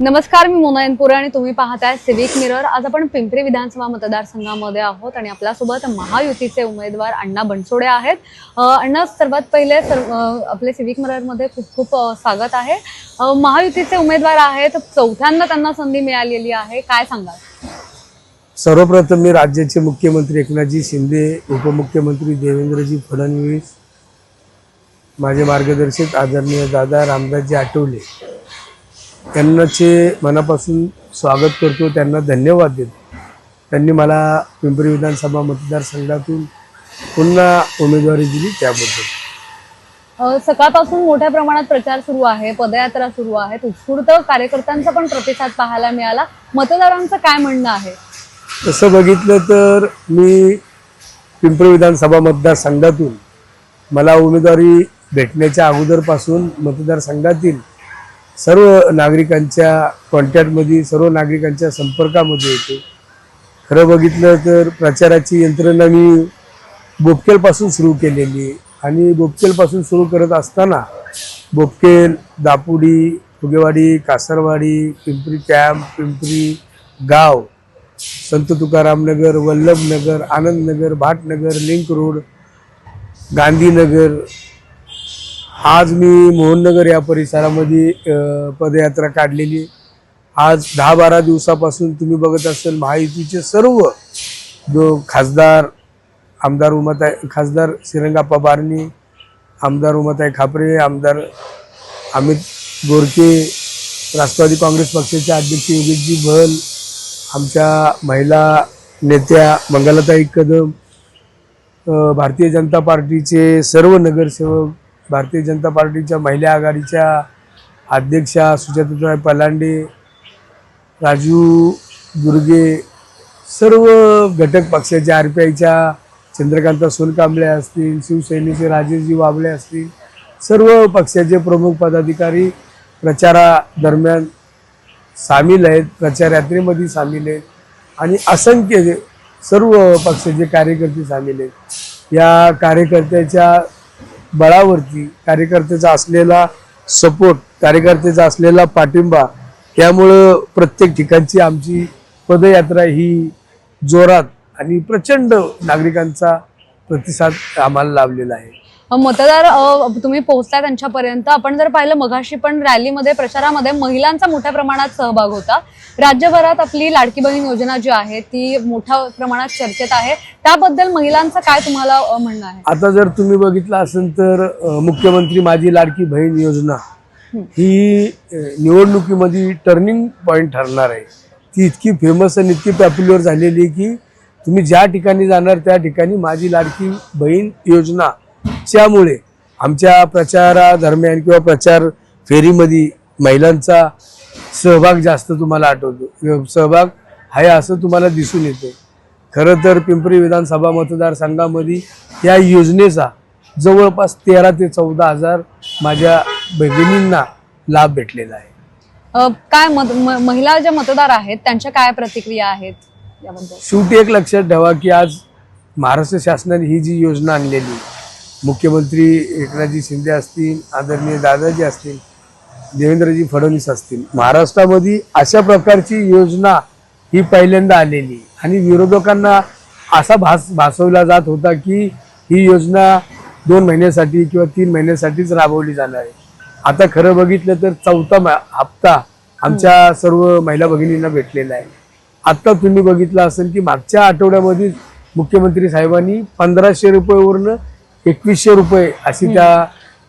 नमस्कार मी मोना एनपुरे आणि तुम्ही पाहताय सिविक मिरर आज आपण पिंपरी विधानसभा मतदारसंघामध्ये आहोत आणि आपल्यासोबत महायुतीचे उमेदवार अण्णा बनसोडे आहेत. अण्णा सर्वात पहिले सर्व आपले सिविक मिररमध्ये खूप खूप स्वागत आहे. महायुतीचे उमेदवार आहेत चौथ्यांदा त्यांना संधी मिळालेली आहे. काय सांगाल? सर्वप्रथम मी राज्याचे मुख्यमंत्री एकनाथजी शिंदे उपमुख्यमंत्री देवेंद्रजी फडणवीस माझे मार्गदर्शक आदरणीय दादा रामदासजी आठवले त्यांनाचे मनापासून स्वागत करतो त्यांना धन्यवाद देतो. त्यांनी मला पिंपरी विधानसभा मतदारसंघातून पुन्हा उमेदवारी दिली त्याबद्दल. सकाळपासून मोठ्या प्रमाणात प्रचार सुरू आहे पदयात्रा सुरू आहेत उत्स्फूर्त कार्यकर्त्यांचा पण प्रतिसाद पाहायला मिळाला. मतदारांचं काय म्हणणं आहे? तसं बघितलं तर मी पिंपरी विधानसभा मतदारसंघातून मला उमेदवारी भेटण्याच्या अगोदरपासून मतदारसंघातील सर्व नागरिकांच्या कॉन्टॅक्टमध्ये सर्व नागरिकांच्या संपर्कामध्ये येतो. खरं बघितलं तर प्रचाराची यंत्रणा मी बोपकेलपासून सुरू केलेली आहे. आणि बोपकेलपासून सुरू करत असताना बोपकेल दापुडी फुगेवाडी कासरवाडी पिंपरी कॅम्प पिंपरी गाव संत तुकारामनगर वल्लभनगर आनंदनगर भाटनगर लिंक रोड गांधीनगर आज मी मोहननगर या परिसरामध्ये पदयात्रा काढलेली. आज दहा बारा दिवसापासून तुम्ही बघत असाल महायुतीचे सर्व जो खासदार आमदार उमाताई खासदार श्रीरंगाप्पा बारणी आमदार उमाताई खापरे आमदार अमित गोरके राष्ट्रवादी काँग्रेस पक्षाचे अध्यक्ष योगेशजी भल आमच्या महिला नेत्या मंगलाताई कदम भारतीय जनता पार्टीचे सर्व नगरसेवक भारतीय जनता पार्टीच्या महिला आघाडीच्या अध्यक्षा सुजाताताई पलांडे राजू दुर्गे सर्व घटक पक्षाच्या आर पी आयच्या चंद्रकांत सोनकांबळे असतील शिवसेनेचे राजेशजी वाबळे असतील सर्व पक्षाचे प्रमुख पदाधिकारी प्रचारादरम्यान सामील आहेत प्रचार यात्रेमध्ये सामील आहेत आणि असंख्य सर्व पक्षाचे कार्यकर्ते सामील आहेत. या कार्यकर्त्याच्या बळावरती कार्यकर्त्याचा असलेला सपोर्ट कार्यकर्त्याचा असलेला पाठिंबा यामुळं प्रत्येक ठिकाणची आमची पदयात्रा ही जोरात आणि प्रचंड नागरिकांचा प्रतिसाद आम्हाला लाभलेला आहे. मतदार तुम्ही पोहोचता त्यांच्यापर्यंत. आपण जर पाहिलं मघाशी पण रॅलीमध्ये प्रचारामध्ये महिलांचा मोठ्या प्रमाणात सहभाग होता. राज्यभरात आपली लाडकी बहीण योजना जी आहे ती मोठ्या प्रमाणात चर्चेत आहे. त्याबद्दल महिलांचं काय तुम्हाला म्हणणं आहे? आता जर तुम्ही बघितलं असेल तर मुख्यमंत्री माझी लाडकी बहीण योजना ही. निवडणुकीमध्ये टर्निंग पॉईंट ठरणार आहे. ती इतकी फेमस आणि इतकी पॉप्युलर झालेली आहे की तुम्ही ज्या ठिकाणी जाणार त्या ठिकाणी माझी लाडकी बहीण योजना च्यामुळे आमच्या प्रचारादरम्यान किंवा प्रचार फेरीमध्ये महिलांचा सहभाग जास्त तुम्हाला आठवतो. सहभाग आहे असं तुम्हाला दिसून येतं खरं तर पिंपरी विधानसभा मतदारसंघामध्ये या योजनेचा जवळपास तेरा ते चौदा हजार माझ्या भगिनींना लाभ भेटलेला आहे. काय मत महिला ज्या मतदार आहेत त्यांच्या काय प्रतिक्रिया आहेत शेवटी एक लक्षात ठेवा की आज महाराष्ट्र शासनाने ही जी योजना आणलेली मुख्यमंत्री एकनाथजी शिंदे असतील आदरणीय दादाजी असतील देवेंद्रजी फडणवीस असतील. महाराष्ट्रामध्ये अशा प्रकारची योजना ही पहिल्यांदा आलेली आणि विरोधकांना असा भास भासवला जात होता की ही योजना दोन महिन्यासाठी किंवा तीन महिन्यासाठीच राबवली जाणार आहे. आता खरं बघितलं तर चौथा हप्ता आमच्या सर्व महिला भगिनींना भेटलेला आहे. आत्ता तुम्ही बघितलं असेल की मागच्या आठवड्यामध्येच मुख्यमंत्री साहेबांनी पंधराशे रुपयेवरनं एकवीसशे रुपये अशी त्या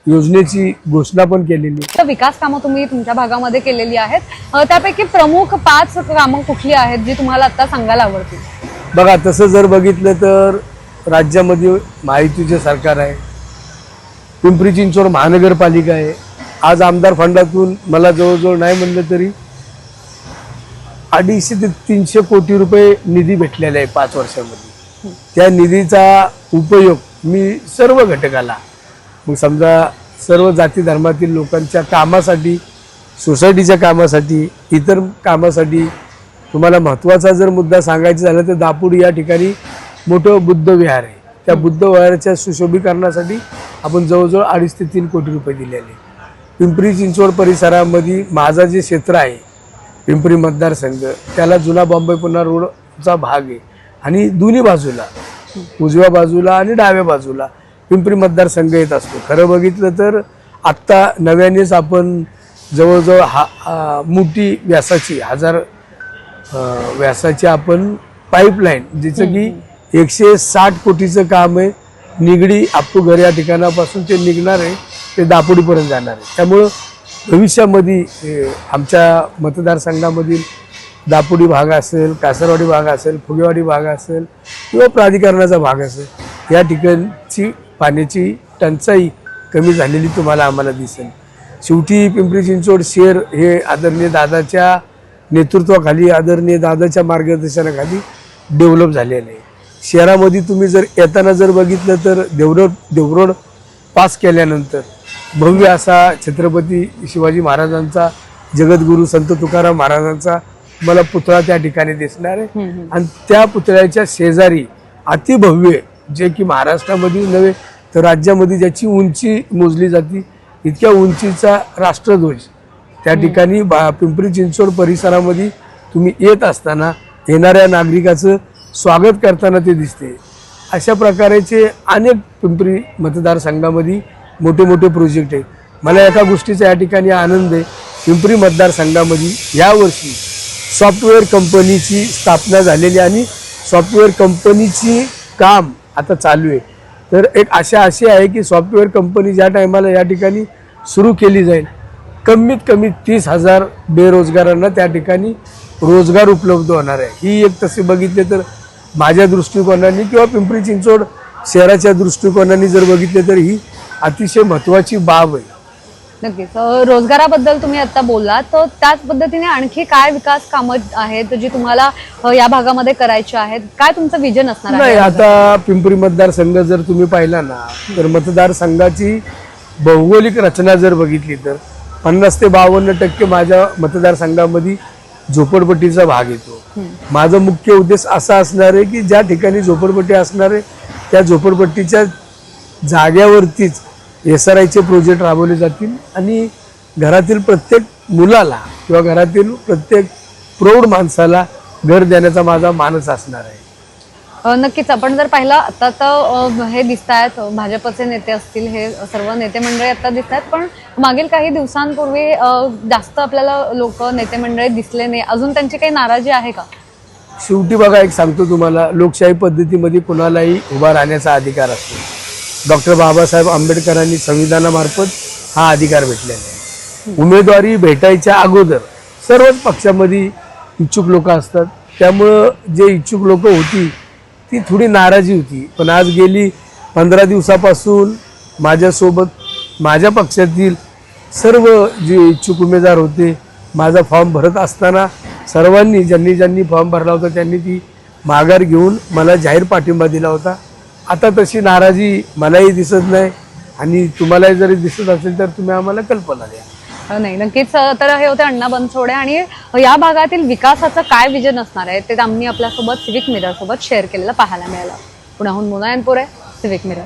योजनेची घोषणा पण केलेली. तर विकास कामं तुम्ही तुमच्या भागामध्ये केलेली आहेत. त्यापैकी प्रमुख पाच कामं कुठली आहेत जी तुम्हाला आता सांगायला आवडतील? बघा तसं जर बघितलं तर राज्यामध्ये महायुतीचे सरकार आहे. पिंपरी चिंचवड महानगरपालिका आहे. आज आमदार फंडातून मला जवळजवळ नाही म्हणलं तरी अडीचशे ते तीनशे कोटी रुपये निधी भेटलेला आहे पाच वर्षामध्ये. त्या निधीचा उपयोग मी सर्व घटकाला मग समजा सर्व जाती धर्मातील लोकांच्या कामासाठी सोसायटीच्या कामासाठी इतर कामासाठी तुम्हाला महत्त्वाचा जर मुद्दा सांगायचा झाला तर दापूड या ठिकाणी मोठं बुद्ध विहार आहे. त्या बुद्ध विहाराच्या सुशोभीकरणासाठी आपण जवळजवळ अडीच ते तीन कोटी रुपये दिलेले. पिंपरी चिंचवड परिसरामध्ये माझा जे क्षेत्र आहे पिंपरी मतदारसंघ त्याला जुना बॉम्बे पुन्हा रोडचा भाग आहे. आणि दोन्ही बाजूला उजव्या बाजूला आणि डाव्या बाजूला पिंपरी मतदारसंघ येत असतो. खरं बघितलं तर आत्ता नव्यानेच आपण जवळजवळ हा मोठी व्यासाची हजार व्यासाची आपण पाईपलाईन जिचं की एकशे साठ कोटीचं काम आहे. निगडी अप्पूघर या ठिकाणापासून ते निघणार आहे ते दापोडीपर्यंत जाणार आहे. त्यामुळं भविष्यामध्ये आमच्या मतदारसंघामधील दापोडी भाग असेल कासरवाडी भाग असेल फुगेवाडी भाग असेल किंवा प्राधिकरणाचा भाग असेल या ठिकाणची पाण्याची टंचाई कमी झालेली तुम्हाला आम्हाला दिसेल. शेवटी पिंपरी चिंचवड शेर हे आदरणीय दादाच्या नेतृत्वाखाली आदरणीय दादाच्या मार्गदर्शनाखाली डेव्हलप झालेलं आहे. शहरामध्ये तुम्ही जर येताना जर बघितलं तर देवरोड देवरोड पास केल्यानंतर भव्य असा छत्रपती शिवाजी महाराजांचा जगद्गुरू संत तुकाराम महाराजांचा मला पुतळा त्या ठिकाणी दिसणार आहे. आणि त्या पुतळ्याच्या शेजारी अतिभव्य जे की महाराष्ट्रामध्ये नव्हे तर राज्यामध्ये ज्याची उंची मोजली जाते इतक्या उंचीचा राष्ट्रध्वज. त्या ठिकाणी बा पिंपरी चिंचवड परिसरामध्ये तुम्ही येत असताना येणाऱ्या नागरिकाचं स्वागत करताना ते दिसते. अशा प्रकारचे अनेक पिंपरी मतदारसंघामध्ये मोठे मोठे प्रोजेक्ट आहेत. मला एका गोष्टीचा या ठिकाणी आनंद आहे. पिंपरी मतदारसंघामध्ये यावर्षी सॉफ्टवेअर कंपनीची स्थापना झालेली आणि सॉफ्टवेअर कंपनीची काम आता चालू आहे. तर एक आशा अशी आहे की सॉफ्टवेअर कंपनी ज्या टायमाला या ठिकाणी सुरू केली जाईल कमीत कमी तीस हजार बेरोजगारांना त्या ठिकाणी रोजगार उपलब्ध होणार आहे. ही एक तसे बघितले तर माझ्या दृष्टिकोनाने किंवा पिंपरी चिंचवड शहराच्या दृष्टिकोनाने जर बघितले तर ही अतिशय महत्त्वाची बाब आहे. नक्कीच. रोजगाराबद्दल तुम्ही आता बोललात तर त्याच पद्धतीने आणखी काय विकास कामं आहेत जी तुम्हाला या भागामध्ये करायची आहेत? काय तुमचं विजन असणार नाही आता पिंपरी मतदारसंघ जर तुम्ही पाहिला ना तर मतदारसंघाची भौगोलिक रचना जर बघितली तर पन्नास ते बावन्न टक्के माझ्या मतदारसंघामध्ये झोपडपट्टीचा भाग येतो. माझा मुख्य उद्देश असा असणार आहे की ज्या ठिकाणी झोपडपट्टी असणार आहे त्या झोपडपट्टीच्या जाग्यावरतीच एस आर आयचे प्रोजेक्ट राबवले जातील आणि घरातील प्रत्येक मुलाला किंवा घरातील प्रत्येक प्रौढ माणसाला घर देण्याचा माझा मानस असणार आहे. नक्कीच. आपण जर पाहिलं आता तर हे दिसत आहेत भाजपचे नेते असतील हे सर्व नेते मंडळी आता दिसत आहेत पण मागील काही दिवसांपूर्वी जास्त आपल्याला लोक नेते मंडळी दिसले नाही. अजून त्यांची काही नाराजी आहे का? शेवटी बघा एक सांगतो तुम्हाला लोकशाही पद्धतीमध्ये कुणालाही उभा राहण्याचा अधिकार असतो. डॉक्टर बाबासाहेब आंबेडकरांनी संविधानामार्फत हा अधिकार भेटलेला आहे. उमेदवारी भेटायच्या अगोदर सर्वच पक्षामध्ये इच्छुक लोक असतात. त्यामुळं जे इच्छुक लोक होती ती थोडी नाराजी होती. पण आज गेली पंधरा दिवसापासून माझ्यासोबत माझ्या पक्षातील सर्व जे इच्छुक उमेदवार होते माझा फॉर्म भरत असताना सर्वांनी ज्यांनी ज्यांनी फॉर्म भरला होता त्यांनी ती माघार घेऊन मला जाहीर पाठिंबा दिला होता. आता तशी नाराजी मलाही दिसत नाही आणि तुम्हालाही जरी दिसत असेल तर तुम्ही आम्हाला कल्पना द्या. नाही नक्कीच तर हे होते अण्णा बनसोडे आणि या भागातील विकासाचं काय विजन असणार आहे ते आम्ही आपल्यासोबत सिविक मिरर सोबत शेअर केलेलं पाहायला मिळालं. पुण्याहून आहे सिविक मिरर